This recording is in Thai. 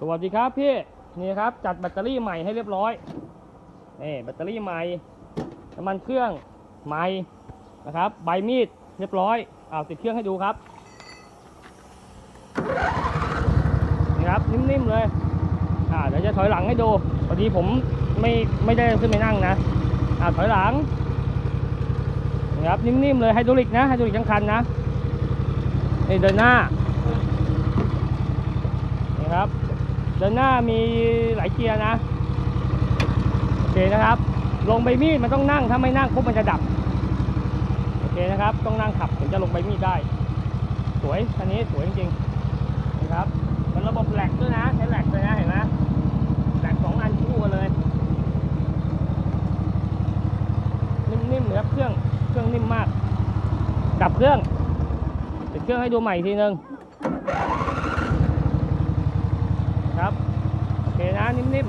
สวัสดีครับพี่นี่ครับจัดแบตเตอรี่ใหม่ให้เรียบร้อยนี่แบตเตอรี่ใหม่น้ำมันเครื่องใหม่นะครับใบมีดเรียบร้อยเอาติดเครื่องให้ดูครับนี่ครับนิ่มๆเลยอ่าเดี๋ยวจะถอยหลังให้ดูพอดีผมไม่ไม่ได้ขึ้นไปนั่งนะอ่าถอยหลังนี่ครับนิ่มๆเลยไฮดรอลิกนะไฮดรอลิกทั้งคันนะนี่เดินหน้านี่ครับ เดินหน้ามีหลายเกียร์นะโอเคนะครับ ลงใบมีดมันต้องนั่งถ้าไม่นั่งปุ๊บมันจะดับโอเคนะครับ ต้องนั่งขับถึงจะลงใบมีดได้ สวยคันนี้สวยจริงๆนะครับมันระบบแหลกด้วยนะใช้แหลกเลยนะเห็นไหมแหลกสองอันคู่กันเลยนิ่มๆเลยครับเครื่องเครื่องนิ่มมากดับเครื่องติดเครื่องให้ดูใหม่ทีนึง Kaya na anim na